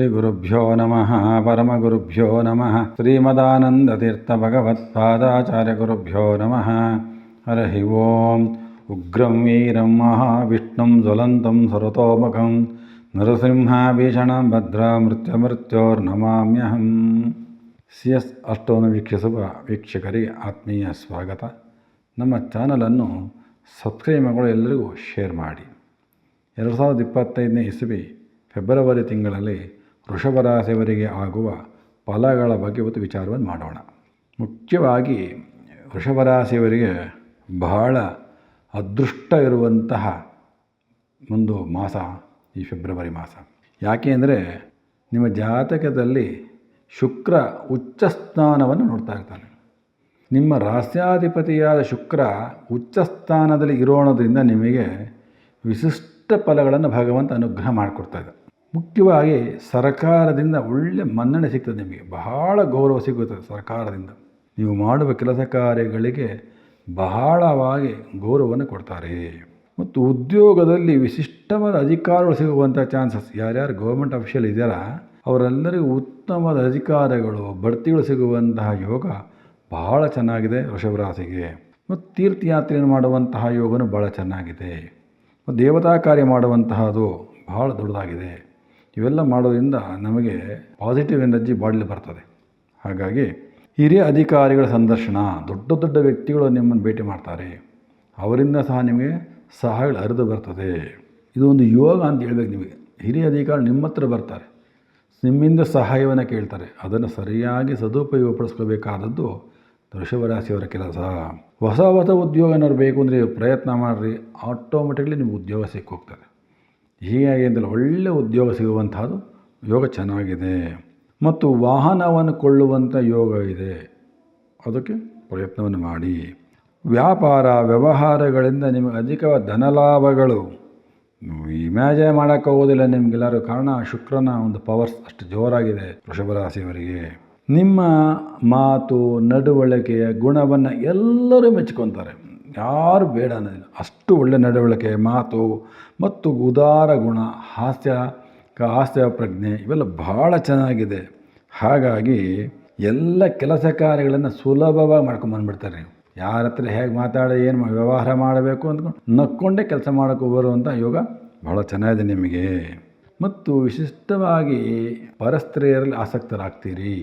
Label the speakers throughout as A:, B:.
A: ಶ್ರೀ ಗುರುಭ್ಯೋ ನಮಃ, ಪರಮಗುರುಭ್ಯೋ ನಮಃ ಶ್ರೀಮದಾನಂದತೀರ್ಥ ಭಗವತ್ಪಾದಾಚಾರ್ಯ ಗುರುಭ್ಯೋ ನಮಃ. ಹರಿ ಓಂ. ಉಗ್ರಂ ವೀರಂ ಮಹಾವಿಷ್ಣುಂ ಜ್ವಲಂತಂ ಸರತೋಮುಖಂ ನರಸಿಂಹಾಭೀಷಣಂ ಭದ್ರ ಮೃತ್ಯುಮೃತ್ಯೋರ್ನಮಾಮ್ಯಹಂ ಸಿ ಎಸ್ ಅಷ್ಟೋನು ವೀಕ್ಷಿಸುವ ವೀಕ್ಷಕರಿಗೆ ಆತ್ಮೀಯ ಸ್ವಾಗತ. ನಮ್ಮ ಚಾನಲನ್ನು ಸಬ್ಸ್ಕ್ರೈಬ್ ಮಗಳು ಎಲ್ಲರಿಗೂ ಶೇರ್ ಮಾಡಿ. ಎರಡು ಸಾವಿರದ ಇಪ್ಪತ್ತೈದನೇ ಇಸವಿ ಫೆಬ್ರವರಿ ತಿಂಗಳಲ್ಲಿ ವೃಷಭ ರಾಶಿಯವರಿಗೆ ಆಗುವ ಫಲಗಳ ಬಗ್ಗೆ ಇವತ್ತು ವಿಚಾರವನ್ನು ಮಾಡೋಣ. ಮುಖ್ಯವಾಗಿ ವೃಷಭರಾಶಿಯವರಿಗೆ ಬಹಳ ಅದೃಷ್ಟ ಇರುವಂತಹ ಒಂದು ಮಾಸ ಈ ಫೆಬ್ರವರಿ ಮಾಸ. ಯಾಕೆ ನಿಮ್ಮ ಜಾತಕದಲ್ಲಿ ಶುಕ್ರ ಉಚ್ಚ ಸ್ಥಾನವನ್ನು ನೋಡ್ತಾ ಇರ್ತಾನೆ. ನಿಮ್ಮ ರಾಸ್ಯಾಧಿಪತಿಯಾದ ಶುಕ್ರ ಉಚ್ಚ ಸ್ಥಾನದಲ್ಲಿ ಇರೋಣದ್ರಿಂದ ನಿಮಗೆ ವಿಶಿಷ್ಟ ಫಲಗಳನ್ನು ಭಗವಂತ ಅನುಗ್ರಹ ಮಾಡಿಕೊಡ್ತಾ ಇದ್ದ ಮುಖ್ಯವಾಗಿ ಸರ್ಕಾರದಿಂದ ಒಳ್ಳೆ ಮನ್ನಣೆ ಸಿಗ್ತದೆ ನಿಮಗೆ. ಬಹಳ ಗೌರವ ಸಿಗುತ್ತದೆ ಸರ್ಕಾರದಿಂದ. ನೀವು ಮಾಡುವ ಕೆಲಸ ಕಾರ್ಯಗಳಿಗೆ ಬಹಳವಾಗಿ ಗೌರವವನ್ನು ಕೊಡ್ತಾರೆ. ಮತ್ತು ಉದ್ಯೋಗದಲ್ಲಿ ವಿಶಿಷ್ಟವಾದ ಅಧಿಕಾರಗಳು ಸಿಗುವಂಥ ಚಾನ್ಸಸ್. ಯಾರ್ಯಾರು ಗೌರ್ಮೆಂಟ್ ಅಫಿಷಿಯಲ್ ಇದೆಯಲ್ಲ ಅವರೆಲ್ಲರಿಗೂ ಉತ್ತಮವಾದ ಅಧಿಕಾರಗಳು, ಬಡ್ತಿಗಳು ಸಿಗುವಂತಹ ಯೋಗ ಬಹಳ ಚೆನ್ನಾಗಿದೆ ವೃಷಭ ರಾಶಿಗೆ ಮತ್ತು ತೀರ್ಥಯಾತ್ರೆಯನ್ನು ಮಾಡುವಂತಹ ಯೋಗನೂ ಭಾಳ ಚೆನ್ನಾಗಿದೆ. ಮತ್ತು ದೇವತಾ ಕಾರ್ಯ ಮಾಡುವಂತಹದು ಬಹಳ ದೊಡ್ಡದಾಗಿದೆ. ಇವೆಲ್ಲ ಮಾಡೋದ್ರಿಂದ ನಮಗೆ ಪಾಸಿಟಿವ್ ಎನರ್ಜಿ ಬಾಡಿಲಿ ಬರ್ತದೆ. ಹಾಗಾಗಿ ಹಿರಿಯ ಅಧಿಕಾರಿಗಳ ಸಂದರ್ಶನ, ದೊಡ್ಡ ದೊಡ್ಡ ವ್ಯಕ್ತಿಗಳು ನಿಮ್ಮನ್ನು ಭೇಟಿ ಮಾಡ್ತಾರೆ. ಅವರಿಂದ ಸಹ ನಿಮಗೆ ಸಹಾಯಗಳು ಹರಿದು ಬರ್ತದೆ. ಇದು ಒಂದು ಯೋಗ ಅಂತ ಹೇಳ್ಬೇಕು ನಿಮಗೆ. ಹಿರಿಯ ಅಧಿಕಾರಿ ನಿಮ್ಮ ಹತ್ರ ಬರ್ತಾರೆ. ನಿಮ್ಮಿಂದ ಸಹಾಯವನ್ನು ಕೇಳ್ತಾರೆ. ಅದನ್ನು ಸರಿಯಾಗಿ ಸದುಪಯೋಗಪಡಿಸ್ಕೋಬೇಕಾದದ್ದು ವೃಷಭ ರಾಶಿಯವರ ಕೆಲಸ. ಹೊಸ ಹೊಸ ಉದ್ಯೋಗ ಏನಾದ್ರು ಬೇಕು ಅಂದರೆ ಪ್ರಯತ್ನ ಮಾಡಿರಿ. ಆಟೋಮೆಟಿಕ್ಲಿ ನಿಮ್ಗೆ ಉದ್ಯೋಗ ಸಿಕ್ಕೋಗ್ತದೆ. ಹೀಗಾಗಿ ಅಂದರೆ ಒಳ್ಳೆಯ ಉದ್ಯೋಗ ಸಿಗುವಂಥದ್ದು ಯೋಗ ಚೆನ್ನಾಗಿದೆ. ಮತ್ತು ವಾಹನವನ್ನು ಕೊಳ್ಳುವಂಥ ಯೋಗ ಇದೆ. ಅದಕ್ಕೆ ಪ್ರಯತ್ನವನ್ನು ಮಾಡಿ. ವ್ಯಾಪಾರ, ವ್ಯವಹಾರಗಳಿಂದ ನಿಮಗೆ ಅಧಿಕವಾದ ಧನಲಾಭಗಳು. ಇಮ್ಯಾಜಿನ್ ಮಾಡೋಕ್ಕಾಗೋದಿಲ್ಲ ನಿಮಗೆಲ್ಲರೂ ಕಾರಣ ಶುಕ್ರನ ಒಂದು ಪವರ್ಸ್ ಅಷ್ಟು ಜೋರಾಗಿದೆ ರಾಶಿಯವರಿಗೆ. ನಿಮ್ಮ ಮಾತು, ನಡವಳಿಕೆಯ ಗುಣವನ್ನು ಎಲ್ಲರೂ ಮೆಚ್ಕೊತಾರೆ ಯಾರು ಬೇಡ ಅನ್ನೋದಿಲ್ಲ. ಅಷ್ಟು ಒಳ್ಳೆ ನಡವಳಿಕೆ, ಮಾತು ಮತ್ತು ಉದಾರ ಗುಣ, ಹಾಸ್ಯ ಹಾಸ್ಯ ಪ್ರಜ್ಞೆ ಇವೆಲ್ಲ ಭಾಳ ಚೆನ್ನಾಗಿದೆ. ಹಾಗಾಗಿ ಎಲ್ಲ ಕೆಲಸ ಕಾರ್ಯಗಳನ್ನು ಸುಲಭವಾಗಿ ಮಾಡ್ಕೊಂಬಂದ್ಬಿಡ್ತಾರೆ ನೀವು. ಯಾರ ಹತ್ರ ಹೇಗೆ ಮಾತಾಡಿ, ಏನು ವ್ಯವಹಾರ ಮಾಡಬೇಕು ಅಂದ್ಕೊಂಡು ನಕ್ಕೊಂಡೇ ಕೆಲಸ ಮಾಡೋಕ್ಕೆ ಬರುವಂಥ ಯೋಗ ಭಾಳ ಚೆನ್ನಾಗಿದೆ ನಿಮಗೆ. ಮತ್ತು ವಿಶಿಷ್ಟವಾಗಿ ಪರಸ್ತ್ರೀಯರಲ್ಲಿ ಆಸಕ್ತರಾಗ್ತೀರಿ.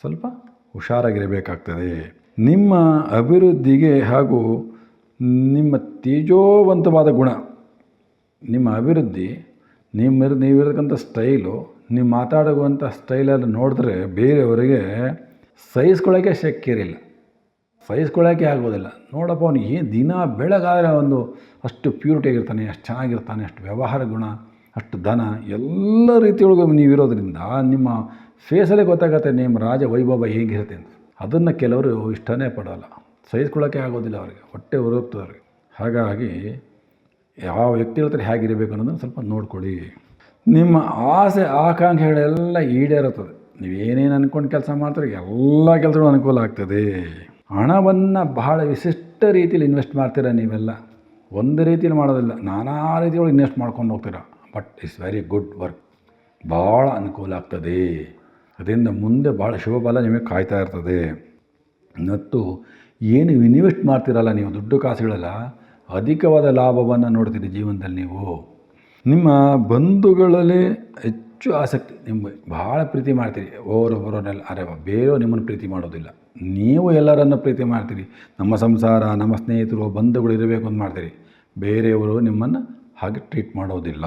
A: ಸ್ವಲ್ಪ ಹುಷಾರಾಗಿರಬೇಕಾಗ್ತದೆ. ನಿಮ್ಮ ಅಭಿವೃದ್ಧಿಗೆ ಹಾಗೂ ನಿಮ್ಮ ತೇಜೋವಂತವಾದ ಗುಣ, ನಿಮ್ಮ ಅಭಿವೃದ್ಧಿ, ನಿಮ್ಮ ನೀವಿರತಕ್ಕಂಥ ಸ್ಟೈಲು, ನೀವು ಮಾತಾಡುವಂಥ ಸ್ಟೈಲಲ್ಲಿ ನೋಡಿದ್ರೆ ಬೇರೆಯವರಿಗೆ ಸಹಿಸ್ಕೊಳ್ಳೋಕ್ಕೆ ಇರಲಿಲ್ಲ. ಸಹಿಸ್ಕೊಳ್ಳೋಕೆ ಆಗೋದಿಲ್ಲ. ನೋಡಪ್ಪ, ಅವನು ಏನು ದಿನ ಬೆಳಗಾದರೆ ಒಂದು ಅಷ್ಟು ಪ್ಯೂರಿಟಿ ಆಗಿರ್ತಾನೆ, ಅಷ್ಟು ಚೆನ್ನಾಗಿರ್ತಾನೆ, ಅಷ್ಟು ವ್ಯವಹಾರ ಗುಣ, ಅಷ್ಟು ಧನ, ಎಲ್ಲ ರೀತಿಯೊಳಗೆ ನೀವಿರೋದ್ರಿಂದ ನಿಮ್ಮ ಫೇಸಲ್ಲೇ ಗೊತ್ತಾಗತ್ತೆ ನಿಮ್ಮ ರಾಜ ವೈಭವ ಹೇಗಿರುತ್ತೆ ಅಂತ. ಅದನ್ನು ಕೆಲವರು ಇಷ್ಟನೇ ಪಡೋಲ್ಲ. ಸಹಿಸ್ಕೊಳ್ಳೋಕ್ಕೆ ಆಗೋದಿಲ್ಲ ಅವರಿಗೆ, ಹೊಟ್ಟೆ ಉರುತ್ತದೆ ಅವ್ರಿಗೆ. ಹಾಗಾಗಿ ಯಾವ ವ್ಯಕ್ತಿಗಳ ಹತ್ರ ಹೇಗಿರಬೇಕು ಅನ್ನೋದನ್ನು ಸ್ವಲ್ಪ ನೋಡ್ಕೊಳ್ಳಿ. ನಿಮ್ಮ ಆಸೆ ಆಕಾಂಕ್ಷೆಗಳೆಲ್ಲ ಈಡೇರುತ್ತದೆ. ನೀವೇನೇನು ಅಂದ್ಕೊಂಡು ಕೆಲಸ ಮಾಡ್ತಾರೆ ಎಲ್ಲ ಕೆಲಸಗಳು ಅನುಕೂಲ ಆಗ್ತದೆ. ಹಣವನ್ನು ಬಹಳ ವಿಶಿಷ್ಟ ರೀತಿಯಲ್ಲಿ ಇನ್ವೆಸ್ಟ್ ಮಾಡ್ತೀರಾ ನೀವೆಲ್ಲ? ಒಂದು ರೀತಿಯಲ್ಲಿ ಮಾಡೋದಿಲ್ಲ. ನಾನಾ ರೀತಿಯೊಳಗೆ ಇನ್ವೆಸ್ಟ್ ಮಾಡ್ಕೊಂಡು ಹೋಗ್ತೀರ? But it's very good work ಭಾಳ ಅನುಕೂಲ ಆಗ್ತದೆ. ಅದರಿಂದ ಮುಂದೆ ಭಾಳ ಶುಭ ಫಲ ನಿಮಗೆ ಕಾಯ್ತಾ ಇರ್ತದೆ. ಮತ್ತು ಏನು ಇನ್ವೆಸ್ಟ್ ಮಾಡ್ತೀರಲ್ಲ ನೀವು ದುಡ್ಡು ಕಾಸುಗಳೆಲ್ಲ, ಅಧಿಕವಾದ ಲಾಭವನ್ನು ನೋಡ್ತೀರಿ ಜೀವನದಲ್ಲಿ ನೀವು. ನಿಮ್ಮ ಬಂಧುಗಳಲ್ಲಿ ಹೆಚ್ಚು ಆಸಕ್ತಿ ನಿಮ್ಮ ಭಾಳ ಪ್ರೀತಿ ಮಾಡ್ತೀರಿ. ಓರೊಬ್ಬರನ್ನೆಲ್ಲ ಅರೆ ಬೇರೆಯವರು ನಿಮ್ಮನ್ನು ಪ್ರೀತಿ ಮಾಡೋದಿಲ್ಲ. ನೀವು ಎಲ್ಲರನ್ನು ಪ್ರೀತಿ ಮಾಡ್ತೀರಿ. ನಮ್ಮ ಸಂಸಾರ, ನಮ್ಮ ಸ್ನೇಹಿತರು, ಬಂಧುಗಳು ಇರಬೇಕು ಅಂತ ಮಾಡ್ತೀರಿ. ಬೇರೆಯವರು ನಿಮ್ಮನ್ನು ಹಾಗೆ ಟ್ರೀಟ್ ಮಾಡೋದಿಲ್ಲ.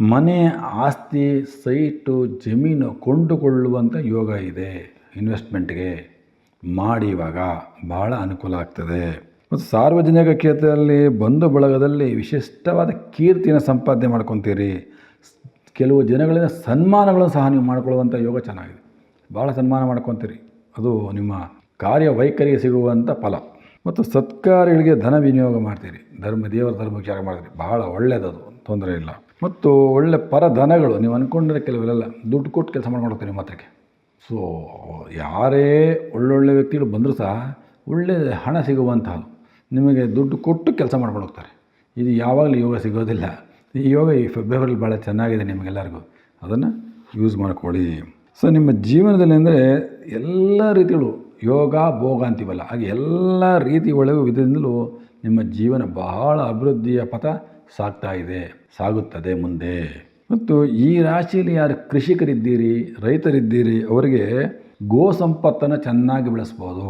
A: ಮನೆ, ಆಸ್ತಿ, ಸೈಟು, ಜಮೀನು ಕೊಂಡುಕೊಳ್ಳುವಂಥ ಯೋಗ ಇದೆ ಇನ್ವೆಸ್ಟ್ಮೆಂಟ್ಗೆ ಮಾಡಿ ಇವಾಗ ಭಾಳ ಅನುಕೂಲ ಆಗ್ತದೆ. ಮತ್ತು ಸಾರ್ವಜನಿಕ ಕ್ಷೇತ್ರದಲ್ಲಿ ಬಂಧು ಬಳಗದಲ್ಲಿ ವಿಶಿಷ್ಟವಾದ ಕೀರ್ತಿನ ಸಂಪಾದನೆ ಮಾಡ್ಕೊತೀರಿ. ಕೆಲವು ಜನಗಳಿಂದ ಸನ್ಮಾನಗಳನ್ನು ಸಹ ನೀವು ಮಾಡ್ಕೊಳ್ಳುವಂಥ ಯೋಗ ಚೆನ್ನಾಗಿದೆ. ಭಾಳ ಸನ್ಮಾನ ಮಾಡ್ಕೊತೀರಿ. ಅದು ನಿಮ್ಮ ಕಾರ್ಯವೈಖರಿಗೆ ಸಿಗುವಂಥ ಫಲ. ಮತ್ತು ಸತ್ಕಾರ್ಯಗಳಿಗೆ ಧನ ವಿನಿಯೋಗ ಮಾಡ್ತೀರಿ. ಧರ್ಮ, ದೇವರ ಧರ್ಮ ವಿಚಾರ ಮಾಡ್ತೀರಿ. ಬಹಳ ಒಳ್ಳೆಯದದು, ತೊಂದರೆ ಇಲ್ಲ. ಮತ್ತು ಒಳ್ಳೆ ಪರಧನಗಳು, ನೀವು ಅಂದ್ಕೊಂಡ್ರೆ ಕೆಲವರೆಲ್ಲ ದುಡ್ಡು ಕೊಟ್ಟು ಕೆಲಸ ಮಾಡ್ಕೊಂಡು ಹೋಗ್ತೀರಿ ನಿಮ್ಮ ಹತ್ರಕ್ಕೆ. ಸೊ ಯಾರೇ ಒಳ್ಳೊಳ್ಳೆ ವ್ಯಕ್ತಿಗಳು ಬಂದರೂ ಸಹ ಒಳ್ಳೆ ಹಣ ಸಿಗುವಂಥದ್ದು ನಿಮಗೆ ದುಡ್ಡು ಕೊಟ್ಟು ಕೆಲಸ ಮಾಡ್ಕೊಂಡು ಹೋಗ್ತಾರೆ. ಇದು ಯಾವಾಗಲೂ ಯೋಗ ಸಿಗೋದಿಲ್ಲ. ಈ ಯೋಗ ಈ ಫೆಬ್ರವರಿ ಭಾಳ ಚೆನ್ನಾಗಿದೆ ನಿಮಗೆಲ್ಲರಿಗೂ. ಅದನ್ನು ಯೂಸ್ ಮಾಡ್ಕೊಳ್ಳಿ. ಸೊ ನಿಮ್ಮ ಜೀವನದಲ್ಲಿ ಅಂದರೆ ಎಲ್ಲ ರೀತಿಗಳು ಯೋಗ, ಭೋಗ ಅಂತೀವಲ್ಲ, ಹಾಗೆ ಎಲ್ಲ ರೀತಿ ಒಳಗೂ ವಿಧದಿಂದಲೂ ನಿಮ್ಮ ಜೀವನ ಬಹಳ ಅಭಿವೃದ್ಧಿಯ ಪಥ ಸಾಗ್ತಾ ಇದೆ, ಸಾಗುತ್ತದೆ ಮುಂದೆ. ಮತ್ತು ಈ ರಾಶಿಯಲ್ಲಿ ಯಾರು ಕೃಷಿಕರಿದ್ದೀರಿ, ರೈತರಿದ್ದೀರಿ, ಅವರಿಗೆ ಗೋ ಸಂಪತ್ತನ್ನು ಚೆನ್ನಾಗಿ ಬೆಳೆಸ್ಬೋದು.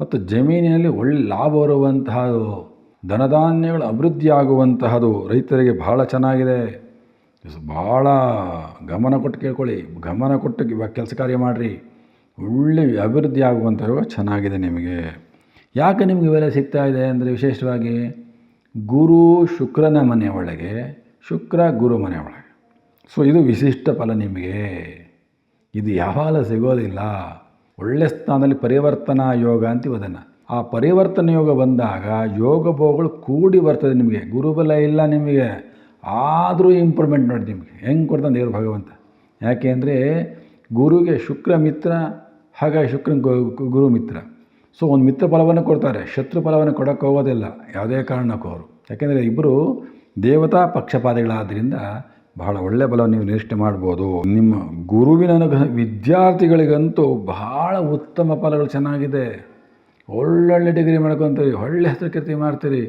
A: ಮತ್ತು ಜಮೀನಿನಲ್ಲಿ ಒಳ್ಳೆ ಲಾಭ ಬರುವಂತಹದು, ಧನಧಾನ್ಯಗಳು ಅಭಿವೃದ್ಧಿಯಾಗುವಂತಹದು ರೈತರಿಗೆ ಬಹಳ ಚೆನ್ನಾಗಿದೆ. ಭಾಳ ಗಮನ ಕೊಟ್ಟು ಕೇಳ್ಕೊಳ್ಳಿ, ಗಮನ ಕೊಟ್ಟು ಕೆಲಸ ಕಾರ್ಯ ಮಾಡಿರಿ. ಒಳ್ಳೆ ಅಭಿವೃದ್ಧಿ ಆಗುವಂಥವು ಚೆನ್ನಾಗಿದೆ ನಿಮಗೆ. ಯಾಕೆ ನಿಮಗೆ ಇವೆಲ್ಲ ಸಿಗ್ತಾ ಇದೆ ಅಂದರೆ ವಿಶೇಷವಾಗಿ ಗುರು ಶುಕ್ರನ ಮನೆ ಒಳಗೆ, ಶುಕ್ರ ಗುರು ಮನೆ ಒಳಗೆ. ಸೊ ಇದು ವಿಶಿಷ್ಟ ಫಲ ನಿಮಗೆ. ಇದು ಯಾವಾಗ ಸಿಗೋದಿಲ್ಲ. ಒಳ್ಳೆ ಸ್ಥಾನದಲ್ಲಿ ಪರಿವರ್ತನಾ ಯೋಗ ಅಂತ ಅದನ್ನು ಆ ಪರಿವರ್ತನೆ ಯೋಗ ಬಂದಾಗ ಯೋಗ ಭೋಗಗಳು ಕೂಡಿ ಬರ್ತದೆ ನಿಮಗೆ. ಗುರುಬಲ ಇಲ್ಲ ನಿಮಗೆ. ಆದರೂ ಇಂಪ್ರೂವ್ಮೆಂಟ್ ನೋಡಿ ನಿಮಗೆ. ಹೆಂಗೆ ಕೊಡ್ತಾನೆ ದೇವ್ರ ಭಗವಂತ? ಯಾಕೆಂದರೆ ಗುರುಗೆ ಶುಕ್ರ ಮಿತ್ರ, ಹಾಗಾಗಿ ಶುಕ್ರ ಗುರು ಮಿತ್ರ. ಸೊ ಒಂದು ಮಿತ್ರ ಫಲವನ್ನು ಕೊಡ್ತಾರೆ. ಶತ್ರು ಫಲವನ್ನು ಕೊಡೋಕ್ಕೆ ಹೋಗೋದಿಲ್ಲ. ಯಾವುದೇ ಕಾರಣಕ್ಕೂ ಅವರು. ಯಾಕೆಂದರೆ ಇಬ್ಬರು ದೇವತಾ ಪಕ್ಷಪಾತಿಗಳಾದ್ದರಿಂದ ಬಹಳ ಒಳ್ಳೆಯ ಬಲ ನೀವು ನಿರೀಕ್ಷೆ ಮಾಡ್ಬೋದು. ನಿಮ್ಮ ಗುರುವಿನ ಅನುಗ್ರಹ ವಿದ್ಯಾರ್ಥಿಗಳಿಗಂತೂ ಬಹಳ ಉತ್ತಮ ಫಲಗಳು ಚೆನ್ನಾಗಿದೆ. ಒಳ್ಳೊಳ್ಳೆ ಡಿಗ್ರಿ ಮಾಡ್ಕೊತೀರಿ, ಒಳ್ಳೆ ಹೆಸರು ಕೀರ್ತಿ ಮಾಡ್ತೀರಿ.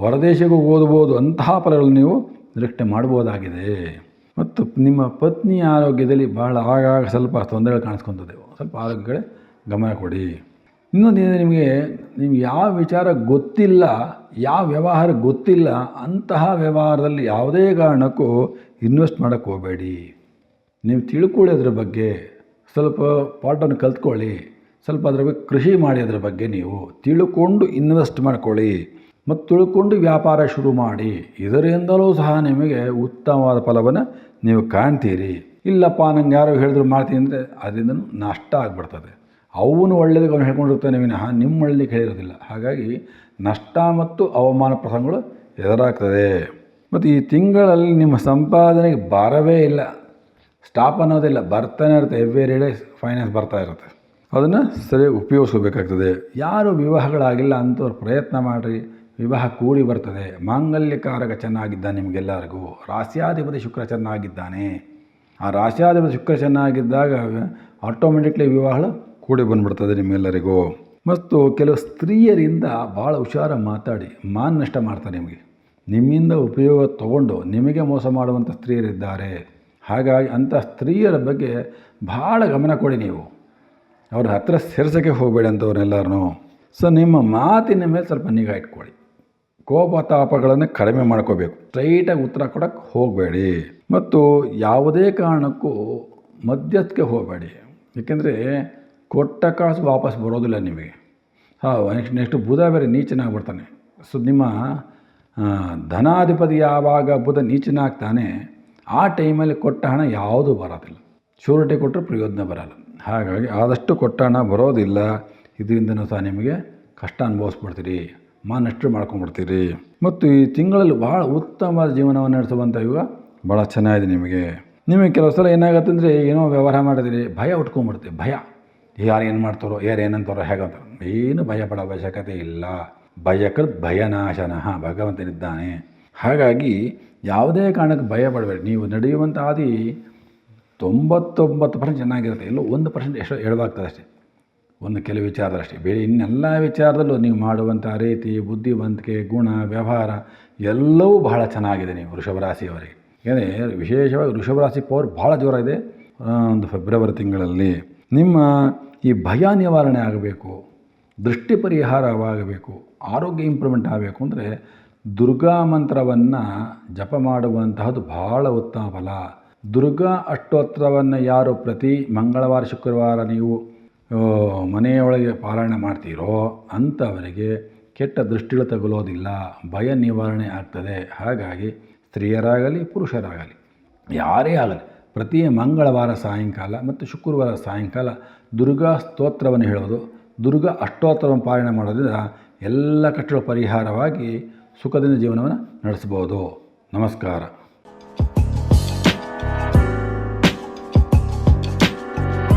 A: ಹೊರದೇಶಕ್ಕೂ ಓದ್ಬೋದು, ಅಂತಹ ಫಲಗಳು ನೀವು ನಿರೀಕ್ಷೆ ಮಾಡ್ಬೋದಾಗಿದೆ. ಮತ್ತು ನಿಮ್ಮ ಪತ್ನಿಯ ಆರೋಗ್ಯದಲ್ಲಿ ಬಹಳ ಆಗಾಗ ಸ್ವಲ್ಪ ತೊಂದರೆಗಳು ಕಾಣಿಸ್ಕೊತದೆ. ಸ್ವಲ್ಪ ಆರೋಗ್ಯಗಳೇ ಗಮನ ಕೊಡಿ. ಇನ್ನೊಂದು ನಿಮಗೆ, ನಿಮ್ಗೆ ಯಾವ ವಿಚಾರ ಗೊತ್ತಿಲ್ಲ, ಯಾವ ವ್ಯವಹಾರ ಗೊತ್ತಿಲ್ಲ, ಅಂತಹ ವ್ಯವಹಾರದಲ್ಲಿ ಯಾವುದೇ ಕಾರಣಕ್ಕೂ ಇನ್ವೆಸ್ಟ್ ಮಾಡೋಕ್ಕೆ ಹೋಗಬೇಡಿ. ನೀವು ತಿಳ್ಕೊಳ್ಳಿ ಅದ್ರ ಬಗ್ಗೆ. ಸ್ವಲ್ಪ ಪಾಠವನ್ನು ಕಲ್ತ್ಕೊಳ್ಳಿ. ಸ್ವಲ್ಪ ಅದ್ರ ಬಗ್ಗೆ ಕೃಷಿ ಮಾಡಿ ಅದ್ರ ಬಗ್ಗೆ ನೀವು. ತಿಳ್ಕೊಂಡು ಇನ್ವೆಸ್ಟ್ ಮಾಡ್ಕೊಳ್ಳಿ. ಮತ್ತು ತಿಳ್ಕೊಂಡು ವ್ಯಾಪಾರ ಶುರು ಮಾಡಿ. ಇದರಿಂದಲೂ ಸಹ ನಿಮಗೆ ಉತ್ತಮವಾದ ಫಲವನ್ನು ನೀವು ಕಾಣ್ತೀರಿ. ಇಲ್ಲಪ್ಪ, ನಂಗೆ ಯಾರೋ ಹೇಳಿದ್ರು ಮಾಡ್ತೀನಿ ಅಂದರೆ ಅದರಿಂದ ನಷ್ಟ ಆಗಿಬಿಡ್ತದೆ. ಅವನು ಒಳ್ಳೆಯದಕ್ಕೆ ಅವನು ಹೇಳ್ಕೊಂಡಿರ್ತಾನೆ ವಿನಃ ನಿಮ್ಮ ಒಳ್ಳೆಯದಕ್ಕೆ ಹೇಳಿರೋದಿಲ್ಲ ಹಾಗಾಗಿ ನಷ್ಟ ಮತ್ತು ಅವಮಾನ ಪ್ರಸಂಗಗಳು ಎದುರಾಗ್ತದೆ. ಮತ್ತು ಈ ತಿಂಗಳಲ್ಲಿ ನಿಮ್ಮ ಸಂಪಾದನೆಗೆ ಬರವೇ ಇಲ್ಲ. ಸ್ಟಾಪ್ ಅನ್ನೋದಿಲ್ಲ. ಬರ್ತಾನೆ ಇರುತ್ತೆ. ಎವ್ರಿ ಡೇ ಫೈನಾನ್ಸ್ ಬರ್ತಾ ಇರುತ್ತೆ. ಅದನ್ನು ಸರಿಯಾಗಿ ಉಪಯೋಗಿಸ್ಕೋಬೇಕಾಗ್ತದೆ. ಯಾರು ವಿವಾಹಗಳಾಗಿಲ್ಲ ಅಂತವ್ರು ಪ್ರಯತ್ನ ಮಾಡಿರಿ. ವಿವಾಹ ಕೂಡಿ ಬರ್ತದೆ. ಮಾಂಗಲ್ಯಕಾರಕ ಚೆನ್ನಾಗಿದ್ದಾನೆ ನಿಮಗೆಲ್ಲರಿಗೂ. ರಾಸ್ಯಾಧಿಪತಿ ಶುಕ್ರ ಚೆನ್ನಾಗಿದ್ದಾನೆ. ಆ ರಾಸ್ಯಾಧಿಪತಿ ಶುಕ್ರ ಚೆನ್ನಾಗಿದ್ದಾಗ ಆಟೋಮೆಟಿಕ್ಲಿ ವಿವಾಹಗಳು ಕೂಡಿ ಬಂದ್ಬಿಡ್ತದೆ ನಿಮ್ಮೆಲ್ಲರಿಗೂ. ಮತ್ತು ಕೆಲವು ಸ್ತ್ರೀಯರಿಂದ ಭಾಳ ಹುಷಾರ ಮಾತಾಡಿ, ಮಾನ ನಷ್ಟ ಮಾಡ್ತಾರೆ ನಿಮಗೆ. ನಿಮ್ಮಿಂದ ಉಪಯೋಗ ತಗೊಂಡು ನಿಮಗೆ ಮೋಸ ಮಾಡುವಂಥ ಸ್ತ್ರೀಯರಿದ್ದಾರೆ. ಹಾಗಾಗಿ ಅಂಥ ಸ್ತ್ರೀಯರ ಬಗ್ಗೆ ಭಾಳ ಗಮನ ಕೊಡಿ ನೀವು. ಅವ್ರ ಹತ್ರ ಸೇರ್ಸೋಕ್ಕೆ ಹೋಗಬೇಡಿ ಅಂಥವ್ರನ್ನೆಲ್ಲರೂ ಸೊ, ನಿಮ್ಮ ಮಾತಿನ ಮೇಲೆ ಸ್ವಲ್ಪ ನಿಗಾ ಇಟ್ಕೊಳ್ಳಿ. ಕೋಪ ತಾಪಗಳನ್ನು ಕಡಿಮೆ ಮಾಡ್ಕೋಬೇಕು. ಸ್ಟ್ರೈಟಾಗಿ ಉತ್ತರ ಕೊಡೋಕ್ಕೆ ಹೋಗಬೇಡಿ. ಮತ್ತು ಯಾವುದೇ ಕಾರಣಕ್ಕೂ ಮಧ್ಯಕ್ಕೆ ಹೋಗಬೇಡಿ. ಏಕೆಂದರೆ ಕೊಟ್ಟ ಕಾಸು ವಾಪಸ್ ಬರೋದಿಲ್ಲ ನಿಮಗೆ. ಹಾಂ ನೆಕ್ಸ್ಟ್ ನೆಕ್ಸ್ಟ್ ಬುಧ ಬೇರೆ ನೀಚನಾಗ್ಬಿಡ್ತಾನೆ. ಸೊ, ನಿಮ್ಮ ಧನಾಧಿಪತಿ ಯಾವಾಗ ಬುಧ ನೀಚನಾಗ್ತಾನೆ, ಆ ಟೈಮಲ್ಲಿ ಕೊಟ್ಟ ಹಣ ಯಾವುದೂ ಬರೋದಿಲ್ಲ. ಶೂರಿಟಿ ಕೊಟ್ಟರೆ ಪ್ರಯೋಜನ ಬರಲ್ಲ. ಹಾಗಾಗಿ ಆದಷ್ಟು ಕೊಟ್ಟ ಹಣ ಬರೋದಿಲ್ಲ. ಇದರಿಂದನೂ ಸಹ ನಿಮಗೆ ಕಷ್ಟ ಅನುಭವಿಸ್ಬಿಡ್ತೀರಿ. ಮಾನಷ್ಟು ಮಾಡ್ಕೊಂಡ್ಬಿಡ್ತೀರಿ. ಮತ್ತು ಈ ತಿಂಗಳಲ್ಲಿ ಭಾಳ ಉತ್ತಮವಾದ ಜೀವನವನ್ನು ನಡೆಸುವಂಥ ಯುಗ ಭಾಳ ಚೆನ್ನಾಗಿದೆ ನಿಮಗೆ. ನಿಮಗೆ ಕೆಲವು ಸಲ ಏನಾಗುತ್ತೆ ಅಂದರೆ ಏನೋ ವ್ಯವಹಾರ ಮಾಡಿದಿರಿ ಭಯ ಉಟ್ಕೊಂಬಿಡ್ತೀವಿ ಭಯ. ಯಾರು ಏನು ಮಾಡ್ತಾರೋ, ಯಾರು ಏನಂತಾರೋ ಹೇಗಂತಾರೋ ಏನು ಭಯ ಪಡೋ ಅವಶ್ಯಕತೆ ಇಲ್ಲ. ಭಯಕೃತ್ ಭಯನಾಶನ ಭಗವಂತನಿದ್ದಾನೆ ಹಾಗಾಗಿ ಯಾವುದೇ ಕಾರಣಕ್ಕೆ ಭಯ ಪಡಬೇಡಿ ನೀವು ನಡೆಯುವಂಥ ಆದಿ ತೊಂಬತ್ತೊಂಬತ್ತು ಪರ್ಸೆಂಟ್ ಚೆನ್ನಾಗಿರುತ್ತೆ. ಎಲ್ಲೋ ಒಂದು ಪರ್ಸೆಂಟ್ ಎಷ್ಟು ಎಡವಾಗ್ತದೆ ಅಷ್ಟೇ. ಒಂದು ಕೆಲವು ವಿಚಾರದಷ್ಟೇ ಬೇರೆ ಇನ್ನೆಲ್ಲ ವಿಚಾರದಲ್ಲೂ ನೀವು ಮಾಡುವಂಥ ರೀತಿ, ಬುದ್ಧಿವಂತಿಕೆ, ಗುಣ, ವ್ಯವಹಾರ ಎಲ್ಲವೂ ಬಹಳ ಚೆನ್ನಾಗಿದೆ ನೀವು ವೃಷಭ ರಾಶಿಯವರಿಗೆ ಏಕೆಂದರೆ ವಿಶೇಷವಾಗಿ ವೃಷಭ ರಾಶಿ ಪವರ್ ಭಾಳ ಜೋರಾಗಿದೆ. ಒಂದು ಫೆಬ್ರವರಿ ತಿಂಗಳಲ್ಲಿ ನಿಮ್ಮ ಈ ಭಯ ನಿವಾರಣೆ ಆಗಬೇಕು, ದೃಷ್ಟಿ ಪರಿಹಾರವಾಗಬೇಕು, ಆರೋಗ್ಯ ಇಂಪ್ರೂವ್ಮೆಂಟ್ ಆಗಬೇಕು ಅಂದರೆ ದುರ್ಗಾ ಮಂತ್ರವನ್ನು ಜಪ ಮಾಡುವಂತಹದ್ದು ಬಹಳ ಉತ್ತಮ ಫಲ. ದುರ್ಗಾ ಅಷ್ಟೋತ್ತರವನ್ನು ಯಾರು ಪ್ರತಿ ಮಂಗಳವಾರ, ಶುಕ್ರವಾರ ನೀವು ಮನೆಯೊಳಗೆ ಪಾರಾಯಣ ಮಾಡ್ತೀರೋ ಅಂಥವರಿಗೆ ಕೆಟ್ಟ ದೃಷ್ಟಿಗಳು ತಗುಲೋದಿಲ್ಲ, ಭಯ ನಿವಾರಣೆ ಆಗ್ತದೆ. ಹಾಗಾಗಿ ಸ್ತ್ರೀಯರಾಗಲಿ, ಪುರುಷರಾಗಲಿ, ಯಾರೇ ಆಗಲಿ ಪ್ರತಿ ಮಂಗಳವಾರ ಸಾಯಂಕಾಲ ಮತ್ತು ಶುಕ್ರವಾರ ಸಾಯಂಕಾಲ ದುರ್ಗಾ ಸ್ತೋತ್ರವನ್ನು ಹೇಳೋದು, ದುರ್ಗಾ ಅಷ್ಟೋತ್ತರವನ್ನು ಪಾರಾಯಣ ಮಾಡೋದ್ರಿಂದ ಎಲ್ಲ ಕಷ್ಟಗಳ ಪರಿಹಾರವಾಗಿ ಸುಖದಿಂದ ಜೀವನವನ್ನು ನಡೆಸ್ಬೋದು. ನಮಸ್ಕಾರ.